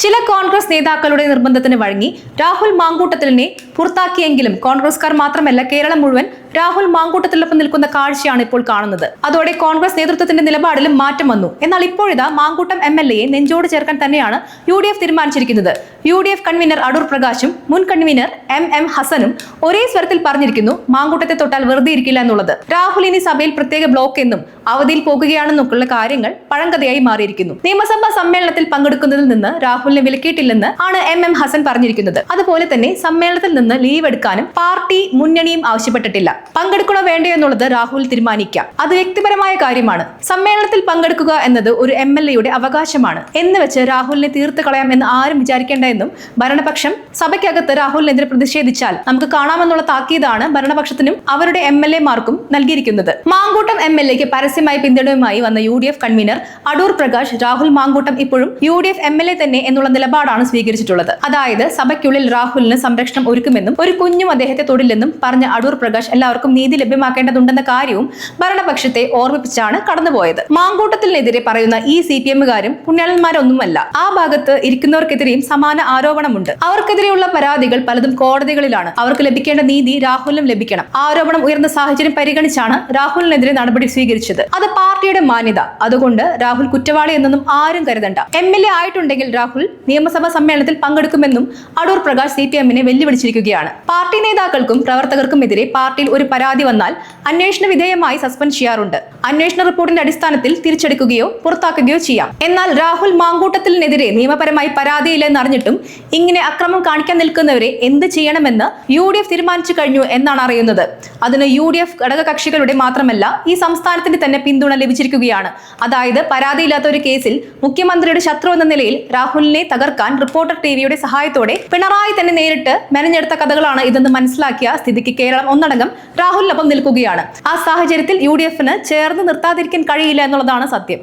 ചില കോൺഗ്രസ് നേതാക്കളുടെ നിർബന്ധത്തിന് വഴങ്ങി രാഹുൽ മാങ്കൂട്ടത്തിലിനെ പുറത്താക്കിയെങ്കിലും കോൺഗ്രസ്കാർ മാത്രമല്ല കേരളം മുഴുവൻ രാഹുൽ മാങ്കൂട്ടത്തിലൊപ്പം നിൽക്കുന്ന കാഴ്ചയാണ് ഇപ്പോൾ കാണുന്നത്. അതോടെ കോൺഗ്രസ് നേതൃത്വത്തിന്റെ നിലപാടിലും മാറ്റം വന്നു. എന്നാൽ ഇപ്പോഴിതാ മാങ്കൂട്ടം എം എൽ എയെ നെഞ്ചോട് ചേർക്കാൻ തന്നെയാണ് യു ഡി എഫ് തീരുമാനിച്ചിരിക്കുന്നത്. U D F convener Adoor പ്രകാശും മുൻ കൺവീനർ എം എം ഹസനും ഒരേ സ്വരത്തിൽ പറഞ്ഞിരിക്കുന്നു മാങ്കൂട്ടത്തെ തൊട്ടാൽ വെറുതെ ഇരിക്കില്ല എന്നുള്ളത്. രാഹുൽ ഇനി സഭയിൽ പ്രത്യേക ബ്ലോക്ക് എന്നും അവധിയിൽ പോകുകയാണെന്നൊക്കെയുള്ള കാര്യങ്ങൾ പഴങ്കഥയായി മാറിയിരിക്കുന്നു. നിയമസഭാ സമ്മേളനത്തിൽ പങ്കെടുക്കുന്നതിൽ നിന്ന് രാഹുലിനെ വിലക്കിയിട്ടില്ലെന്ന് ആണ് എം എം ഹസൻ പറഞ്ഞിരിക്കുന്നത്. അതുപോലെ തന്നെ സമ്മേളനത്തിൽ നിന്ന് ലീവ് എടുക്കാനും പാർട്ടി മുന്നണിയും ആവശ്യപ്പെട്ടിട്ടില്ല. പങ്കെടുക്കണോ വേണ്ടയോ എന്നുള്ളത് രാഹുൽ തീരുമാനിക്കാം. അത് വ്യക്തിപരമായ കാര്യമാണ്. സമ്മേളനത്തിൽ പങ്കെടുക്കുക എന്നത് ഒരു എം എൽ എയുടെ അവകാശമാണ്. എന്ന് വെച്ച് രാഹുലിനെ തീർത്ത് കളയാം എന്ന് ആരും വിചാരിക്കേണ്ട എന്നും ഭരണപക്ഷം സഭയ്ക്കകത്ത് രാഹുലിനെതിരെ പ്രതിഷേധിച്ചാൽ നമുക്ക് കാണാമെന്നുള്ള താക്കീതാണ് ഭരണപക്ഷത്തിനും അവരുടെ എം എൽ എമാർക്കും നൽകിയിരിക്കുന്നത്. മാങ്കൂട്ടം എം എൽ എക്ക് പരസ്യമായി പിന്തുണയുമായി വന്ന U D F convener Adoor Prakash Rahul Mankoottam ഇപ്പോഴും U D F M L A തന്നെ എന്നുള്ള നിലപാടാണ് സ്വീകരിച്ചിട്ടുള്ളത്. അതായത് സഭയ്ക്കുള്ളിൽ രാഹുലിന് സംരക്ഷണം ഒരുക്കുമെന്നും ഒരു കുഞ്ഞും അദ്ദേഹത്തെ തൊടില്ലെന്നും പറഞ്ഞ അടൂർ പ്രകാശ് എല്ലാവർക്കും നീതി ലഭ്യമാക്കേണ്ടതുണ്ടെന്ന കാര്യവും ഭരണപക്ഷത്തെ ഓർമ്മിപ്പിച്ചാണ് കടന്നുപോയത്. മാങ്കൂട്ടത്തിനെതിരെ പറയുന്ന ഈ സി പി എമ്മുകാരും പുണ്യാളന്മാരൊന്നുമല്ല. ആ ഭാഗത്ത് ഇരിക്കുന്നവർക്കെതിരെയും സമാന ആരോപണമുണ്ട്. അവർക്കെതിരെയുള്ള പരാതികൾ പലതും കോടതികളിലാണ്. അവർക്ക് ലഭിക്കേണ്ട നീതി രാഹുലിനും ലഭിക്കണം. ആരോപണം ഉയർന്ന സാഹചര്യം പരിഗണിച്ചാണ് രാഹുലിനെതിരെ നടപടി സ്വീകരിച്ചത്. അത് പാർട്ടിയുടെ മാന്യത. അതുകൊണ്ട് രാഹുൽ കുറ്റവാളി എന്നൊന്നും ആരും കരുതണ്ട. എം എൽ എ ആയിട്ടുണ്ടെങ്കിൽ രാഹുൽ നിയമസഭാ സമ്മേളനത്തിൽ പങ്കെടുക്കുമെന്നും അടൂർ പ്രകാശ് സി പി എമ്മിനെ വെല്ലുവിളിച്ചിരിക്കുകയാണ്. പാർട്ടി നേതാക്കൾക്കും പ്രവർത്തകർക്കും എതിരെ പാർട്ടിയിൽ ഒരു പരാതി വന്നാൽ അന്വേഷണ വിധേയമായി സസ്പെൻഡ് ചെയ്യാറുണ്ട്. അന്വേഷണ റിപ്പോർട്ടിന്റെ അടിസ്ഥാനത്തിൽ തിരിച്ചെടുക്കുകയോ പുറത്താക്കുകയോ ചെയ്യാം. എന്നാൽ രാഹുൽ മാങ്കൂട്ടത്തിനെതിരെ നിയമപരമായി പരാതിയില്ലെന്ന് അറിഞ്ഞിട്ടും ഇങ്ങനെ അക്രമം കാണിക്കാൻ നിൽക്കുന്നവരെ എന്ത് ചെയ്യണമെന്ന് യു ഡി എഫ് തീരുമാനിച്ചു കഴിഞ്ഞു എന്നാണ് അറിയുന്നത്. അതിന് യു ഡി എഫ് ഘടകകക്ഷികളുടെ മാത്രമല്ല ഈ സംസ്ഥാനത്തിന്റെ തന്നെ പിന്തുണ ലഭിച്ചിരിക്കുകയാണ്. അതായത് പരാതിയില്ലാത്ത ഒരു കേസിൽ മുഖ്യമന്ത്രിയുടെ ശത്രു എന്ന നിലയിൽ രാഹുലിനെ തകർക്കാൻ റിപ്പോർട്ടർ ടിവിയുടെ സഹായത്തോടെ പിണറായി തന്നെ നേരിട്ട് മെനഞ്ഞെടുത്ത കഥകളാണ് ഇതെന്ന് മനസ്സിലാക്കിയ സ്ഥിതിക്ക് കേരളം ഒന്നടങ്കം രാഹുലിനൊപ്പം നിൽക്കുകയാണ്. ആ സാഹചര്യത്തിൽ യു ഡി എഫിന് ചേർന്ന് നിർത്താതിരിക്കാൻ കഴിയില്ല എന്നുള്ളതാണ് സത്യം.